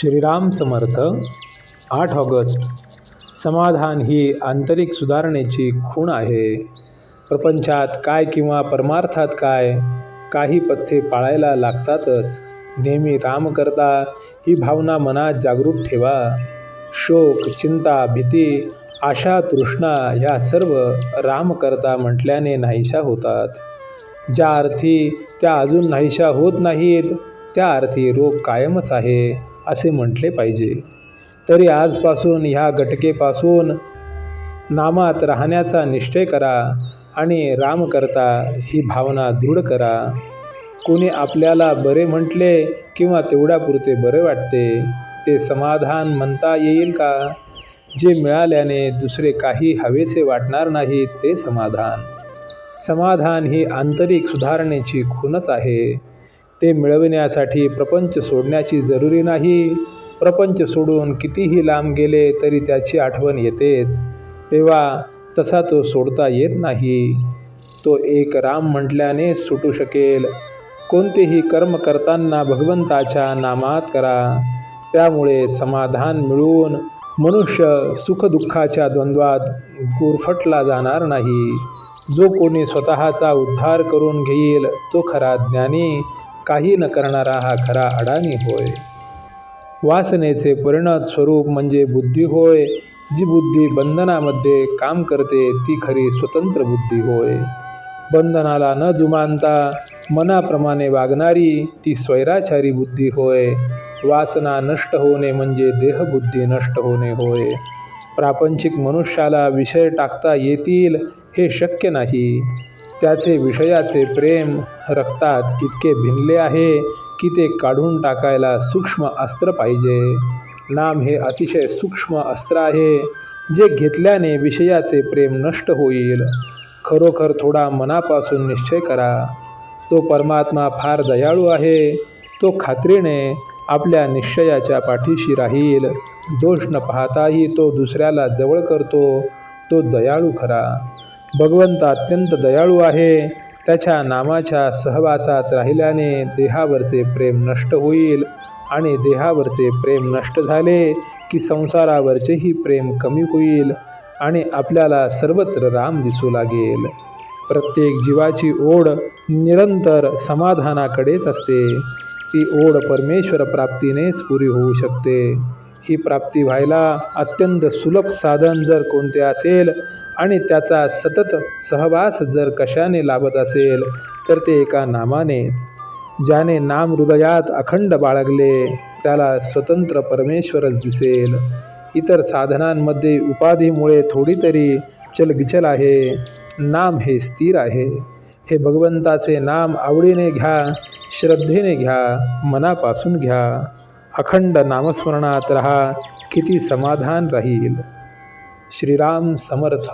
श्रीराम समर्थ आठ ऑगस्ट. समाधान ही आंतरिक सुधारणेची खूण आहे. प्रपंचात काय किंवा परमार्थात काय काही पथ्ये पाळायला लागतातच. नेहमी राम करता ही भावना मनात जागरूक ठेवा. शोक चिंता भीती आशा तृष्णा ह्या सर्व राम करता म्हटल्याने नाहीशा होतात. ज्या अर्थी त्या अजून नाहीशा होत नाहीत त्या अर्थी रोग कायमच आहे. असे म्हटले पाहिजे. तरी आजपासून ह्या घटकेपासून नामात राहण्याचा निश्चय करा आणि राम करता ही भावना दृढ करा. कोणी आपल्याला बरे म्हटले किंवा तेवढ्यापुरते बरे वाटते ते समाधान म्हणता येईल का? जे मिळाल्याने दुसरे काही हवेसे वाटणार नाही ते समाधान. समाधान ही आंतरिक सुधारणेची खूणच आहे. ते मिळविण्यासाठी प्रपंच सोडण्याची जरुरी नाही. प्रपंच सोडून कितीही लांब गेले तरी त्याची आठवण येतेच. तेव्हा तसा तो सोडता येत नाही. तो एक राम म्हटल्याने सुटू शकेल. कोणतेही कर्म करताना भगवंताच्या नामात करा. त्यामुळे समाधान मिळून मनुष्य सुखदुःखाच्या द्वंद्वात गुरफटला जाणार नाही. जो कोणी स्वतःचा उद्धार करून घेईल तो खरा ज्ञानी काही न करणारा हा खरा अडाणी होय. वासनेचे परिणत स्वरूप म्हणजे बुद्धी होय. जी बुद्धी बंधनामध्ये काम करते ती खरी स्वतंत्र बुद्धी होय. बंधनाला न जुमानता मनाप्रमाणे वागणारी ती स्वैराचारी बुद्धी होय. वासना नष्ट होणे म्हणजे देहबुद्धी नष्ट होणे होय. प्रापंचिक मनुष्याला विषय टाकता येतील हे शक्य नाही. त्याचे विषयाचे प्रेम रक्तात इतके भिनले आहे की ते काढून टाकायला सूक्ष्म अस्त्र पाहिजे. नाम हे अतिशय सूक्ष्म अस्त्र आहे जे घेतल्याने विषयाचे प्रेम नष्ट होईल. खरोखर थोडा मनापासून निश्चय करा. तो परमात्मा फार दयाळू आहे. तो खात्रीने आपल्या निश्चयाच्या पाठीशी राहील. दोष न पाहताही तो दुसऱ्याला जवळ करतो. तो दयाळू खरा. भगवंत अत्यंत दयाळू आहे. त्याच्या नामाच्या सहवासात राहिल्याने देहावरचे प्रेम नष्ट होईल आणि देहावरचे प्रेम नष्ट झाले की संसारावरचेही प्रेम कमी होईल आणि आपल्याला सर्वत्र राम दिसू लागेल. प्रत्येक जीवाची ओढ निरंतर समाधानाकडेच असते. ती ओढ परमेश्वर प्राप्तीनेच पुरी होऊ शकते. ही प्राप्ती व्हायला अत्यंत सुलभ साधन जर कोणते असेल आणि त्याचा सतत सहवास जर कशाने लाभत असेल तर ते एका नामानेच. ज्याने नाम हृदयात अखंड बाळगले त्याला स्वतंत्र परमेश्वरच दिसेल. इतर साधनांमध्ये उपाधीमुळे थोडी तरी चलबिचल आहे. नाम हे स्थिर आहे. हे भगवंताचे नाम आवडीने घ्या श्रद्धेने घ्या मनापासून घ्या. अखंड नामस्मरणात रहा किती समाधान राहील. श्रीराम समर्थ।